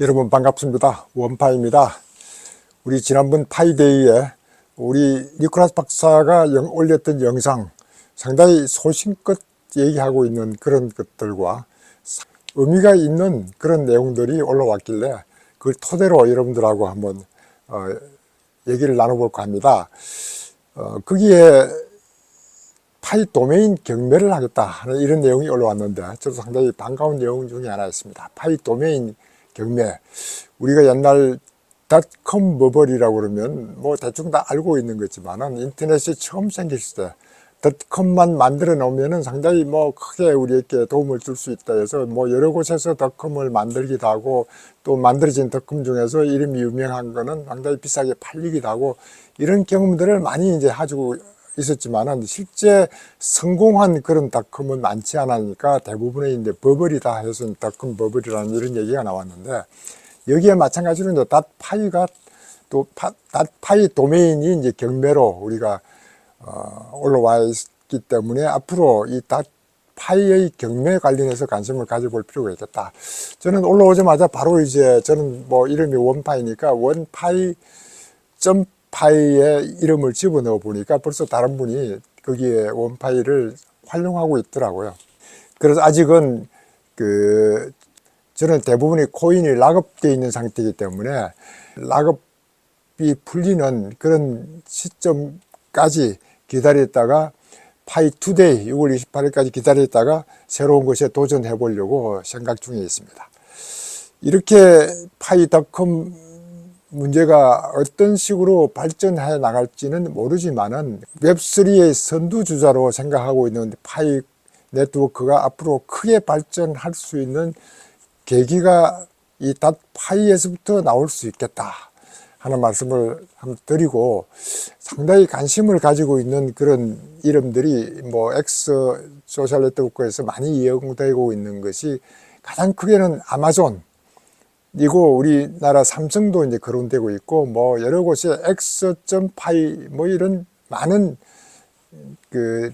여러분 반갑습니다. 원파입니다. 우리 지난번 파이데이에 우리 니콜라스 박사가 영- 올렸던 영상 상당히 소신껏 얘기하고 있는 그런 것들과 사- 의미가 있는 그런 내용들이 올라왔길래 그걸 토대로 여러분들하고 한번 어, 얘기를 나눠볼까 합니다. 어, 거기에 파이 도메인 경매를 하겠다 하는 이런 내용이 올라왔는데 저도 상당히 반가운 내용 중에 하나였습니다. 파이 도메인 경매. 우리가 옛날 닷컴 버블이라고 그러면 뭐 대충 다 알고 있는 거지만은 인터넷이 처음 생겼을 때 닷컴만 만들어 놓으면은 상당히 뭐 크게 우리에게 도움을 줄 수 있다 해서 뭐 여러 곳에서 닷컴을 만들기도 하고 또 만들어진 닷컴 중에서 이름이 유명한 거는 상당히 비싸게 팔리기도 하고 이런 경험들을 많이 이제 가지고 있었지만은 실제 성공한 그런 닷컴은 많지 않으니까 대부분의 이제 버블이다 해서 닷컴 버블이라는 이런 얘기가 나왔는데 여기에 마찬가지로 이제 닷파이가 또 파, 닷파이 도메인이 이제 경매로 우리가 어, 올라와 있기 때문에 앞으로 이 닷파이의 경매 관련해서 관심을 가져볼 필요가 있겠다. 저는 올라오자마자 바로 이제 저는 뭐 이름이 원파이니까 원파이 점 파이에 이름을 집어넣어 보니까 벌써 다른 분이 거기에 원파이를 활용하고 있더라고요. 그래서 아직은 그 저는 대부분의 코인이 락업되어 있는 상태이기 때문에 락업이 풀리는 그런 시점까지 기다렸다가 파이 투데이 6월 28일까지 기다렸다가 새로운 것에 도전해 보려고 생각 중에 있습니다. 이렇게 파이닷컴 문제가 어떤 식으로 발전해 나갈지는 모르지만은 웹3의 선두주자로 생각하고 있는 파이 네트워크가 앞으로 크게 발전할 수 있는 계기가 이 닷파이에서부터 나올 수 있겠다 하는 말씀을 드리고 상당히 관심을 가지고 있는 그런 이름들이 뭐 엑스 소셜 네트워크에서 많이 이용되고 있는 것이 가장 크게는 아마존 이고 우리나라 삼성도 이제 거론되고 있고 뭐 여러 곳에 엑스.파이 뭐 이런 많은 그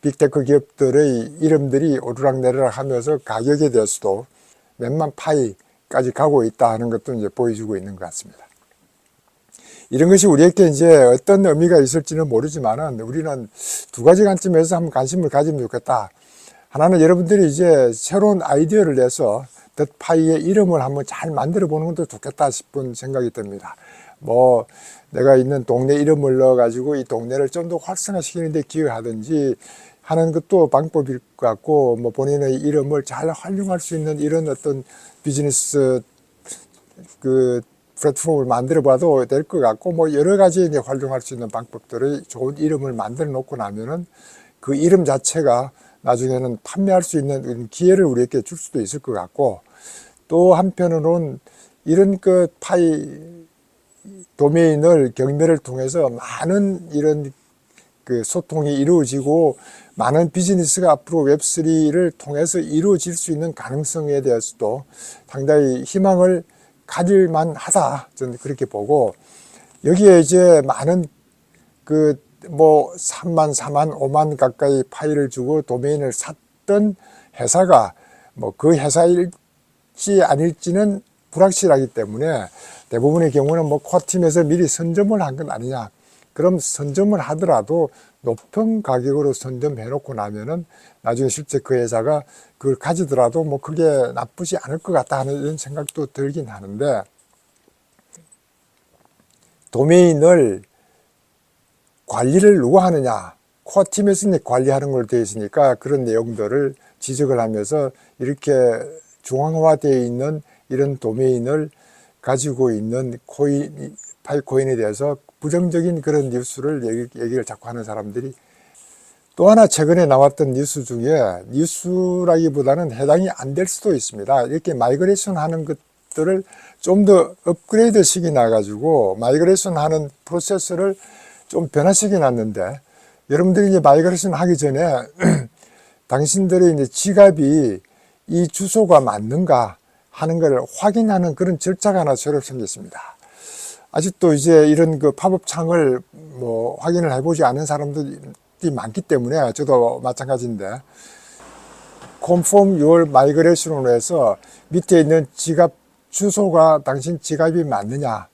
빅테크 기업들의 이름들이 오르락내리락 하면서 가격에 대해서도 몇만 파이까지 가고 있다 하는 것도 이제 보여주고 있는 것 같습니다. 이런 것이 우리에게 이제 어떤 의미가 있을지는 모르지만은 우리는 두 가지 관점에서 한번 관심을 가지면 좋겠다. 하나는 여러분들이 이제 새로운 아이디어를 내서 덧파이의 이름을 한번 잘 만들어 보는 것도 좋겠다 싶은 생각이 듭니다. 뭐 내가 있는 동네 이름을 넣어 가지고 이 동네를 좀 더 활성화시키는 데 기여하든지 하는 것도 방법일 것 같고 뭐 본인의 이름을 잘 활용할 수 있는 이런 어떤 비즈니스 그 플랫폼을 만들어 봐도 될 것 같고 뭐 여러 가지 이제 활용할 수 있는 방법들의 좋은 이름을 만들어 놓고 나면은 그 이름 자체가 나중에는 판매할 수 있는 기회를 우리에게 줄 수도 있을 것 같고 또 한편으로는 이런 그 파이 도메인을 경매를 통해서 많은 이런 그 소통이 이루어지고 많은 비즈니스가 앞으로 웹3를 통해서 이루어질 수 있는 가능성에 대해서도 상당히 희망을 가질 만 하다. 저는 그렇게 보고 여기에 이제 많은 그 뭐 3만, 4만, 5만 가까이 파일을 주고 도메인을 샀던 회사가 뭐 그 회사일지 아닐지는 불확실하기 때문에 대부분의 경우는 뭐 코어팀에서 미리 선점을 한 건 아니냐. 그럼 선점을 하더라도 높은 가격으로 선점해 놓고 나면은 나중에 실제 그 회사가 그걸 가지더라도 뭐 그게 나쁘지 않을 것 같다 하는 이런 생각도 들긴 하는데 도메인을 관리를 누가 하느냐 코어팀에서 관리하는 걸로 되어 있으니까 그런 내용들을 지적을 하면서 이렇게 중앙화되어 있는 이런 도메인을 가지고 있는 코인 파이코인에 대해서 부정적인 그런 뉴스를 얘기, 얘기를 자꾸 하는 사람들이 또 하나 최근에 나왔던 뉴스 중에 뉴스라기보다는 해당이 안 될 수도 있습니다. 이렇게 마이그레이션 하는 것들을 좀 더 업그레이드 시키 나가지고 마이그레이션 하는 프로세스를 좀 변화시켜 놨는데 여러분들이 이제 마이그레이션 하기 전에 당신들의 이제 지갑이 이 주소가 맞는가 하는 걸 확인하는 그런 절차가 하나 새로 생겼습니다. 아직도 이제 이런 그 팝업 창을 뭐 확인을 해보지 않은 사람들이 많기 때문에 저도 마찬가지인데 confirm your migration으로 해서 밑에 있는 지갑 주소가 당신 지갑이 맞느냐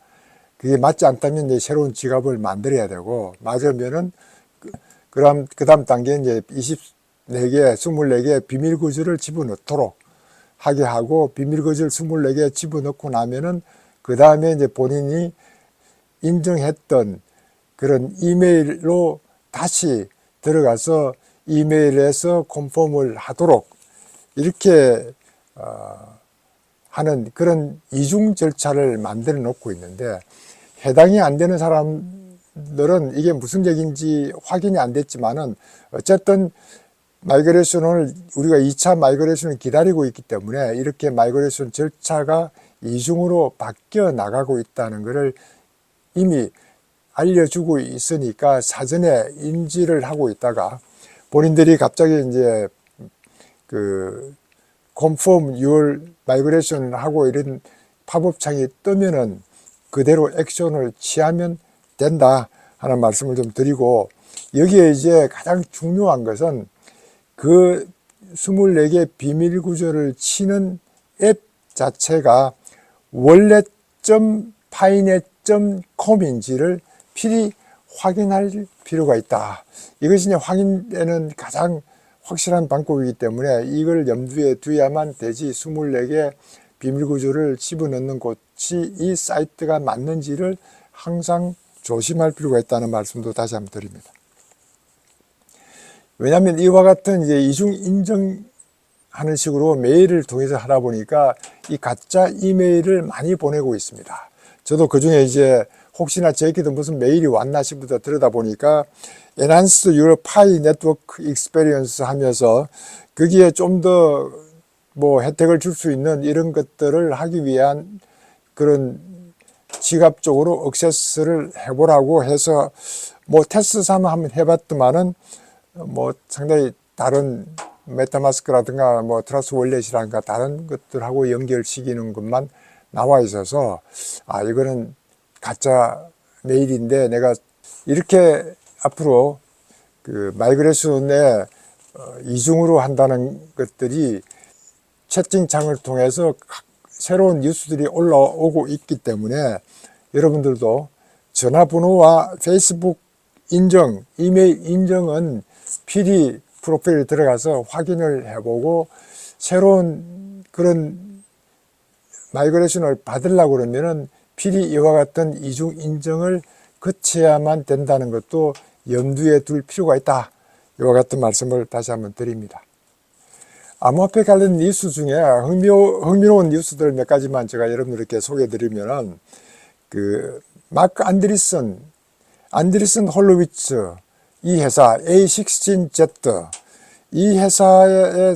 그게 맞지 않다면 이제 새로운 지갑을 만들어야 되고 맞으면은 그- 그다음 그다음 단계 이제 24개, 24개 비밀 구조를 집어넣도록 하게 하고 비밀 구조를 24개 집어넣고 나면은 그 다음에 이제 본인이 인정했던 그런 이메일로 다시 들어가서 이메일에서 컨펌을 하도록 이렇게 어, 하는 그런 이중 절차를 만들어 놓고 있는데 해당이 안 되는 사람들은 이게 무슨 얘기인지 확인이 안 됐지만은 어쨌든 마이그레이션을 우리가 2차 마이그레이션을 기다리고 있기 때문에 이렇게 마이그레이션 절차가 이중으로 바뀌어 나가고 있다는 것을 이미 알려주고 있으니까 사전에 인지를 하고 있다가 본인들이 갑자기 이제 그 confirm your migration 하고 이런 팝업 창이 뜨면은 그대로 액션을 취하면 된다 하는 말씀을 좀 드리고 여기에 이제 가장 중요한 것은 그 24개 비밀 구조를 치는 앱 자체가 원래 .파이넷.com인지를 필히 확인할 필요가 있다. 이것이 이제 확인되는 가장 확실한 방법이기 때문에 이걸 염두에 두어야만 되지 24개 비밀 구조를 집어넣는 곳 이 이 사이트가 맞는지를 항상 조심할 필요가 있다는 말씀도 다시 한번 드립니다. 왜냐하면 이와 같은 이제 이중 인정하는 식으로 메일을 통해서 하다 보니까 이 가짜 이메일을 많이 보내고 있습니다. 저도 그 중에 이제 혹시나 제게도 무슨 메일이 왔나 싶어서 들여다 보니까 Enhance Your Pi Network Experience 하면서 거기에 좀 더 뭐 혜택을 줄 수 있는 이런 것들을 하기 위한 그런 지갑적으로 액세스를 해보라고 해서 뭐 테스트 삼아 한번 해봤더만은 뭐 상당히 다른 메타마스크라든가 뭐 트러스 월렛이라든가 다른 것들하고 연결시키는 것만 나와 있어서 아 이거는 가짜 메일인데 내가 이렇게 앞으로 그 마이그레이션에 어, 이중으로 한다는 것들이 채팅창을 통해서 각 새로운 뉴스들이 올라오고 있기 때문에 여러분들도 전화번호와 페이스북 인정, 이메일 인정은 필히 프로필에 들어가서 확인을 해보고 새로운 그런 마이그레이션을 받으려고 그러면은 필히 이와 같은 이중 인정을 거쳐야만 된다는 것도 염두에 둘 필요가 있다. 이와 같은 말씀을 다시 한번 드립니다. 암호화폐 관련 뉴스 중에 흥미로, 흥미로운 뉴스들 몇 가지만 제가 여러분들께 소개해 드리면은 그 마크 안드리슨, 안드리슨 홀로위츠 이 회사 A16Z 이 회사에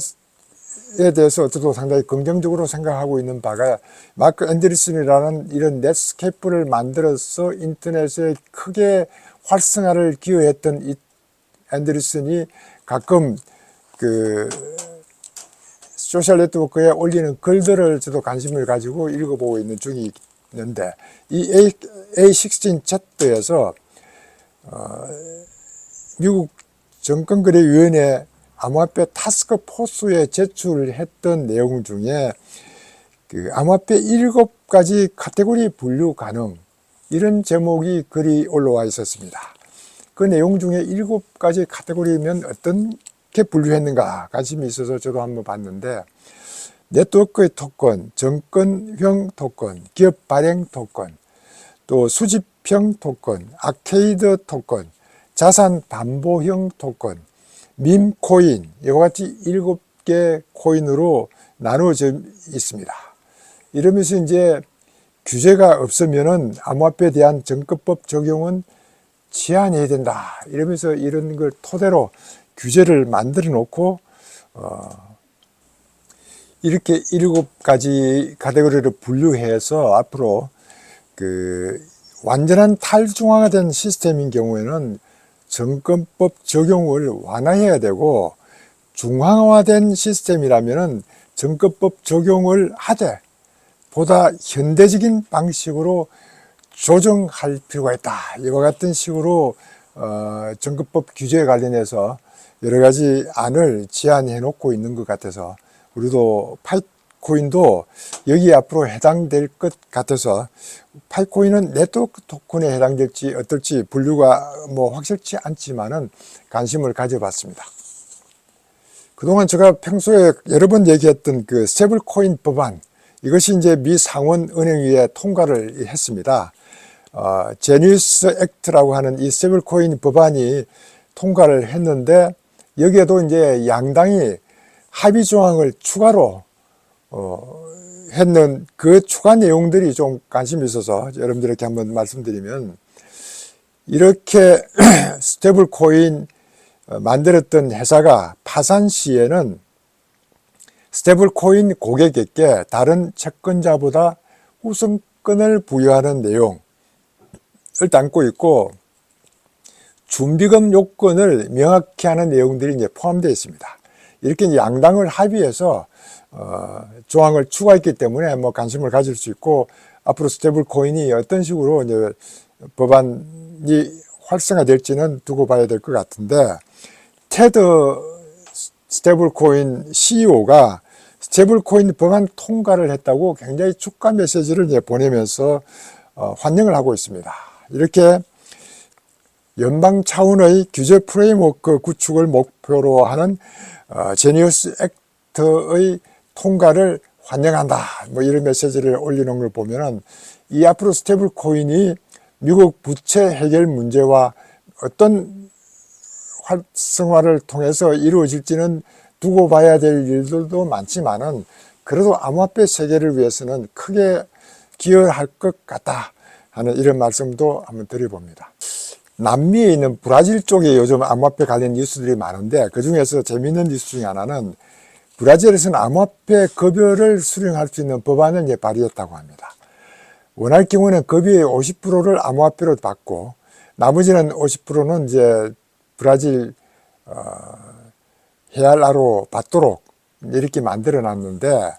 에 대해서 저도 상당히 긍정적으로 생각하고 있는 바가 마크 앤드리슨이라는 이런 넷스케이프를 만들어서 인터넷에 크게 활성화를 기여했던 이 앤드리슨이 가끔 그 소셜 네트워크에 올리는 글들을 저도 관심을 가지고 읽어보고 있는 중이 있는데 이 A, A16Z에서 어, 미국 정권거래위원회 암호화폐 타스크 포스에 제출했던 내용 중에 그 암호화폐 일곱 가지 카테고리 분류 가능 이런 제목이 글이 올라와 있었습니다. 그 내용 중에 일곱 가지 카테고리면 어떻게 분류했는가 관심이 있어서 저도 한번 봤는데 네트워크의 토건, 정권형 토건, 기업 발행 토건, 또 수집형 토건, 아케이드 토건, 자산 담보형 토건, 밈 코인 이와 같이 일곱 개 코인으로 나누어져 있습니다. 이러면서 이제 규제가 없으면은 암호화폐에 대한 정급법 적용은 제한해야 된다. 이러면서 이런 걸 토대로 규제를 만들어 놓고 어 이렇게 일곱 가지 카테고리를 분류해서 앞으로 그 완전한 탈중앙화 된 시스템인 경우에는 정권법 적용을 완화해야 되고 중앙화된 시스템이라면은 정권법 적용을 하되 보다 현대적인 방식으로 조정할 필요가 있다. 이와 같은 식으로 어, 정권법 규제에 관련해서 여러 가지 안을 제안해 놓고 있는 것 같아서 우리도 파이코인도 여기 앞으로 해당될 것 같아서 파이코인은 네트워크 토큰에 해당될지 어떨지 분류가 뭐 확실치 않지만은 관심을 가져봤습니다. 그동안 제가 평소에 여러 번 얘기했던 그 스테이블 코인 법안 이것이 이제 미 상원 은행위에 통과를 했습니다. 어, 제니스 액트라고 하는 이 스테이블 코인 법안이 통과를 했는데 여기에도 이제 양당이 합의 조항을 추가로 어, 했는 그 추가 내용들이 좀 관심이 있어서 여러분들에게 한번 말씀드리면 이렇게 스테이블 코인 어, 만들었던 회사가 파산 시에는 스테이블 코인 고객에게 다른 채권자보다 우선권을 부여하는 내용을 담고 있고 준비금 요건을 명확히 하는 내용들이 이제 포함되어 있습니다. 이렇게 양당을 합의해서 어, 조항을 추가했기 때문에 뭐 관심을 가질 수 있고 앞으로 스테이블 코인이 어떤 식으로 이제 법안이 활성화될지는 두고 봐야 될 것 같은데 테드 스테이블 코인 CEO가 스테이블 코인 법안 통과를 했다고 굉장히 축하 메시지를 이제 보내면서 어, 환영을 하고 있습니다. 이렇게 연방 차원의 규제 프레임워크 구축을 목표로 하는 어, 제니어스 액트의 통과를 환영한다. 뭐 이런 메시지를 올리는 걸 보면은 이 앞으로 스테이블 코인이 미국 부채 해결 문제와 어떤 활성화를 통해서 이루어질지는 두고 봐야 될 일들도 많지만은 그래도 암호화폐 세계를 위해서는 크게 기여할 것 같다 하는 이런 말씀도 한번 드려봅니다. 남미에 있는 브라질 쪽에 요즘 암호화폐 관련 뉴스들이 많은데 그 중에서 재미있는 뉴스 중에 하나는 브라질에서는 암호화폐 급여를 수령할 수 있는 법안을 이제 발의했다고 합니다. 원할 경우는 급여의 50%를 암호화폐로 받고 나머지는 50%는 이제 브라질 어, 헤알라로 받도록 이렇게 만들어 놨는데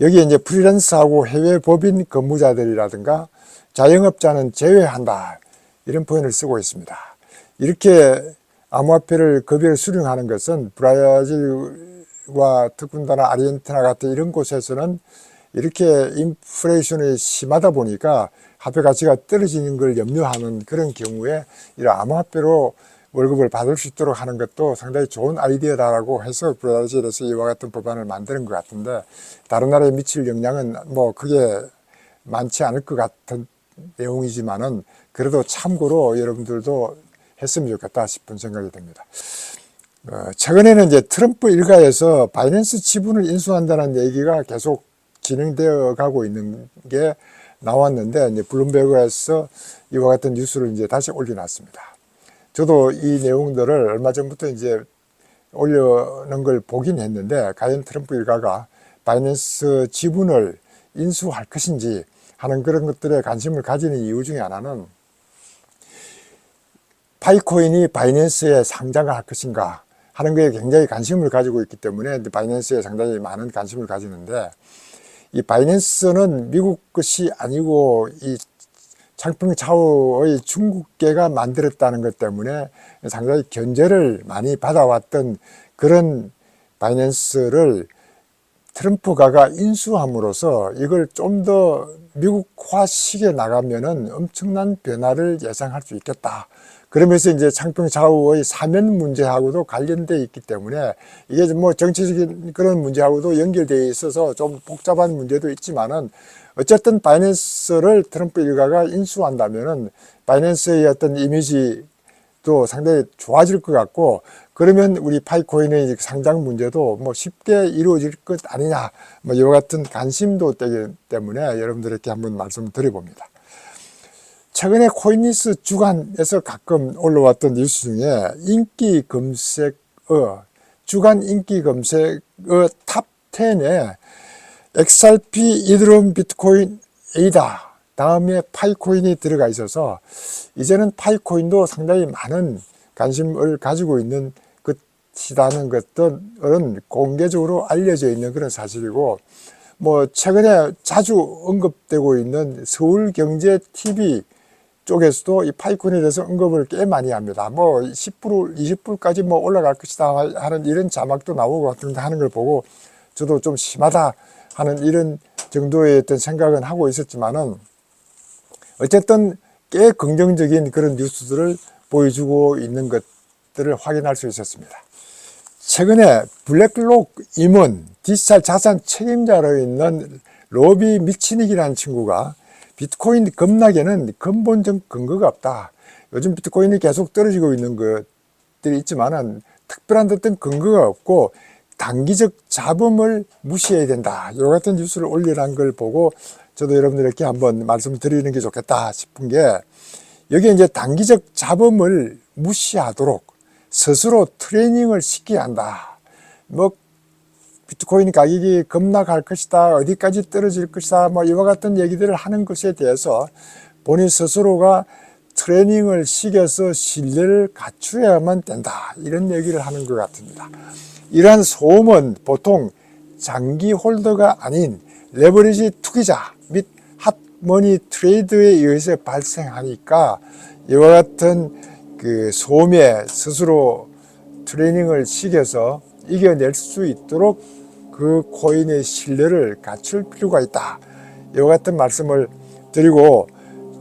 여기에 이제 프리랜서하고 해외 법인 근무자들이라든가 자영업자는 제외한다 이런 표현을 쓰고 있습니다. 이렇게 암호화폐를 급여를 수령하는 것은 브라질과 더군다나 아르헨티나 같은 이런 곳에서는 이렇게 인플레이션이 심하다 보니까 화폐 가치가 떨어지는 걸 염려하는 그런 경우에 이런 암호화폐로 월급을 받을 수 있도록 하는 것도 상당히 좋은 아이디어다라고 해서 브라질에서 이와 같은 법안을 만드는 것 같은데 다른 나라에 미칠 영향은 뭐 크게 많지 않을 것 같은 내용이지만은 그래도 참고로 여러분들도 했으면 좋겠다 싶은 생각이 듭니다. 어, 최근에는 이제 트럼프 일가에서 바이낸스 지분을 인수한다는 얘기가 계속 진행되어 가고 있는 게 나왔는데 이제 블룸버그에서 이와 같은 뉴스를 이제 다시 올려놨습니다. 저도 이 내용들을 얼마 전부터 이제 올려놓은 걸 보긴 했는데 과연 트럼프 일가가 바이낸스 지분을 인수할 것인지 하는 그런 것들에 관심을 가지는 이유 중에 하나는 파이코인이 바이낸스에 상장을 할 것인가 하는 것에 굉장히 관심을 가지고 있기 때문에 바이낸스에 상당히 많은 관심을 가지는데 이 바이낸스는 미국 것이 아니고 이 장평 차오의 중국계가 만들었다는 것 때문에 상당히 견제를 많이 받아왔던 그런 바이낸스를 트럼프가가 인수함으로써 이걸 좀 더 미국화식에 나가면은 엄청난 변화를 예상할 수 있겠다. 그러면서 이제 창평 좌우의 사면 문제하고도 관련돼 있기 때문에 이게 뭐 정치적인 그런 문제하고도 연결되어 있어서 좀 복잡한 문제도 있지만은 어쨌든 바이낸스를 트럼프 일가가 인수한다면은 바이낸스의 어떤 이미지도 상당히 좋아질 것 같고 그러면 우리 파이코인의 상장 문제도 뭐 쉽게 이루어질 것 아니냐 뭐 이와 같은 관심도 때문에 여러분들에게 한번 말씀드려봅니다. 최근에 코인니스 주간에서 가끔 올라왔던 뉴스 중에 인기 검색어, 주간 인기 검색어 탑 10에 XRP, 이드롬, 비트코인, 에이다 다음에 파이코인이 들어가 있어서 이제는 파이코인도 상당히 많은 관심을 가지고 있는 것이라는 것들은 공개적으로 알려져 있는 그런 사실이고 뭐 최근에 자주 언급되고 있는 서울경제TV 쪽에서도 이 파이콘에 대해서 언급을 꽤 많이 합니다. 뭐 10%, 20%까지 뭐 올라갈 것이다 하는 이런 자막도 나오고 같은데 하는 걸 보고 저도 좀 심하다 하는 이런 정도의 어떤 생각은 하고 있었지만은 어쨌든 꽤 긍정적인 그런 뉴스들을 보여주고 있는 것들을 확인할 수 있었습니다. 최근에 블랙록 임원 디지털 자산 책임자로 있는 로비 미치닉이라는 친구가 비트코인 급락에는 근본적 근거가 없다. 요즘 비트코인이 계속 떨어지고 있는 것들이 있지만은 특별한 어떤 근거가 없고 단기적 잡음을 무시해야 된다. 이와 같은 뉴스를 올리라는 걸 보고 저도 여러분들에게 한번 말씀드리는 게 좋겠다 싶은 게 여기에 이제 단기적 잡음을 무시하도록 스스로 트레이닝을 시켜야 한다. 뭐 비트코인 가격이 급락할 것이다. 어디까지 떨어질 것이다. 뭐 이와 같은 얘기들을 하는 것에 대해서 본인 스스로가 트레이닝을 시켜서 신뢰를 갖추어야만 된다. 이런 얘기를 하는 것 같습니다. 이러한 소음은 보통 장기 홀더가 아닌 레버리지 투기자 및 핫머니 트레이드에 의해서 발생하니까 이와 같은 그 소음에 스스로 트레이닝을 시켜서 이겨낼 수 있도록 그 코인의 신뢰를 갖출 필요가 있다. 이와 같은 말씀을 드리고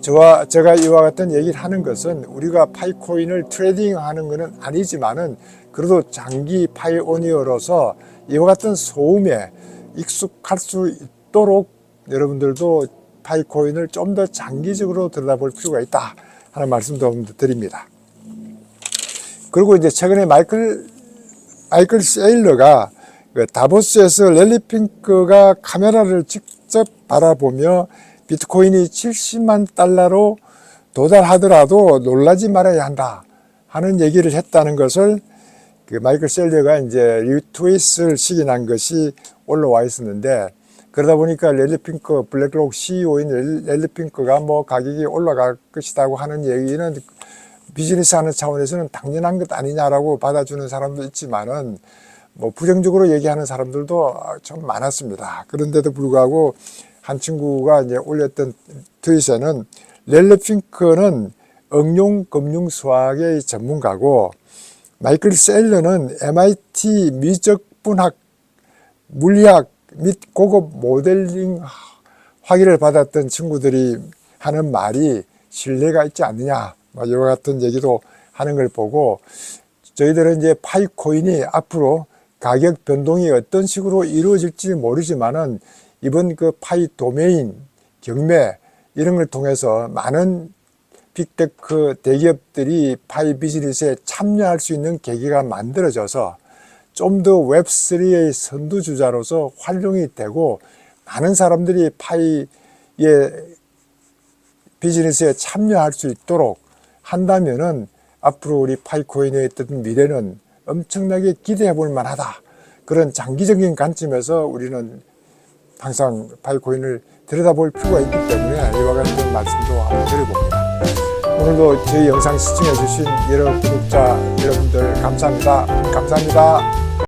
저와 제가 이와 같은 얘기를 하는 것은 우리가 파이코인을 트레이딩하는 것은 아니지만은 그래도 장기 파이오니어로서 이와 같은 소음에 익숙할 수 있도록 여러분들도 파이코인을 좀 더 장기적으로 들여다볼 필요가 있다 하는 말씀도 드립니다. 그리고 이제 최근에 마이클 마이클 세일러가 그 다보스에서 랠리 핑크가 카메라를 직접 바라보며 비트코인이 70만 달러로 도달하더라도 놀라지 말아야 한다 하는 얘기를 했다는 것을 그 마이클 셀러가 이제 리트윗을 시kin한 것이 올라와 있었는데 그러다 보니까 랠리 핑크 블랙록 CEO인 랠리 핑크가 뭐 가격이 올라갈 것이라고 하는 얘기는 비즈니스 하는 차원에서는 당연한 것 아니냐라고 받아주는 사람도 있지만은 뭐 부정적으로 얘기하는 사람들도 좀 많았습니다. 그런데도 불구하고 한 친구가 이제 올렸던 트윗에는 렐레 핑크는 응용 금융 수학의 전문가고 마이클 세일러는 MIT 미적분학 물리학 및 고급 모델링 학위를 받았던 친구들이 하는 말이 신뢰가 있지 않느냐 뭐 이와 같은 얘기도 하는 걸 보고 저희들은 이제 파이코인이 앞으로 가격 변동이 어떤 식으로 이루어질지 모르지만은 이번 그 파이 도메인 경매 이런 걸 통해서 많은 빅테크 대기업들이 파이 비즈니스에 참여할 수 있는 계기가 만들어져서 좀 더 웹3의 선두주자로서 활용이 되고 많은 사람들이 파이의 비즈니스에 참여할 수 있도록 한다면은 앞으로 우리 파이코인의 어떤 미래는 엄청나게 기대해 볼 만하다. 그런 장기적인 관점에서 우리는 항상 파이코인을 들여다볼 필요가 있기 때문에 이와 같은 말씀도 한번 드려봅니다. 오늘도 저희 영상 시청해 주신 여러 구독자 여러분들 감사합니다. 감사합니다.